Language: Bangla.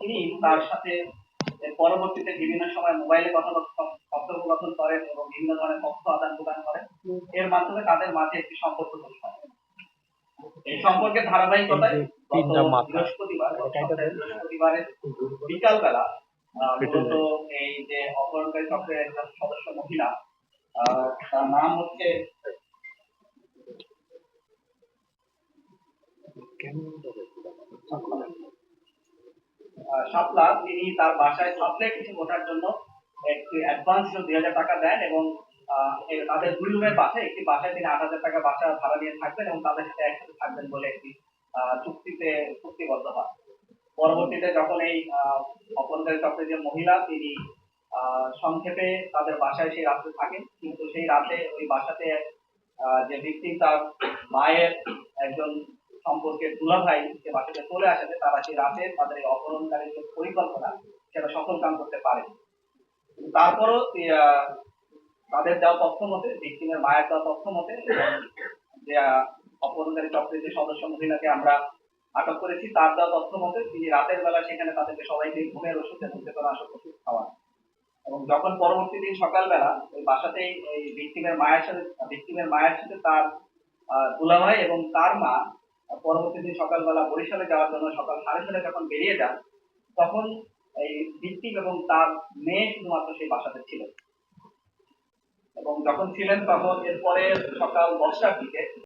তিনি তার সাথে পরবর্তীতে বিভিন্ন সময় মোবাইলে কথা কথোপকথন করেন এবং বিভিন্ন ধরনের তথ্য আদান প্রদান করেন। এর মাধ্যমে তাদের মাঝে একটি সম্পর্ক তৈরি হয়। এই সম্পর্কের ধারাবাহিকতায়। বৃহস্পতিবার বৃহস্পতিবারের বিকাল বেলা মূলত এই যে অপহরণকারী চক্রের একজন সদস্য মহিলা আহ, তার নাম হচ্ছে আহ, শাপলা তিনি তার বাসায় থাকলে কিছু ওঠার জন্য একটি অ্যাডভান্স দুই হাজার টাকা দেন এবং তাদের দুই রুমের পাশে একটি বাসায় তিনি আট হাজার টাকা বাসা ভাড়া নিয়ে থাকবেন এবং তাদের সাথে একসাথে থাকবেন বলে একটি চুক্তিতে চুক্তিবদ্ধ হয় পরবর্তীতে যখন এই অপহরণকারী চক্রের যে মহিলা, তিনি সংক্ষেপে তাদের বাসায় সেই রাত্রে থাকেন। কিন্তু সেই রাতে ওই বাসাতে যে ব্যক্তি তার মায়ের একজন সম্পর্কের দুলাভাই যে বাসাতে চলে আসে তারা সেই রাতে তাদের এই অপহরণকারীর যে পরিকল্পনা, সেটা সফল কাম করতে পারে। তারপরও তাদের দেওয়া তথ্য মতে ভিকটিমের মায়ের দেওয়া তথ্য মতে যে অপহরণকারী চক্রের যে সদস্য মহিলাকে আমরা আটক করেছি, তার দেওয়া তথ্য মতে, তিনি রাতের বেলা সেখানে তাদেরকে সবাইকে ঘুমের ওষুধ এবং চেতনাশক ওষুধ খাওয়ান। এবং যখন পরবর্তী দিন সকালবেলা ওই বাসাতেই ওই ভিকটিমের মায়ের সাথে ভিকটিমের মায়ের সাথে তার দুলাভাই এবং তার মা পরবর্তী দিন সকালবেলা বরিশালে যাওয়ার জন্য সকাল সাড়ে ছটায় যখন বেরিয়ে যান, তখন এই ভিত্তিক এবং তার মেয়ে শুধুমাত্র সেই বাসাতে ছিলেন এবং যখন ছিলেন তখন এরপরে সকাল দশটার দিকে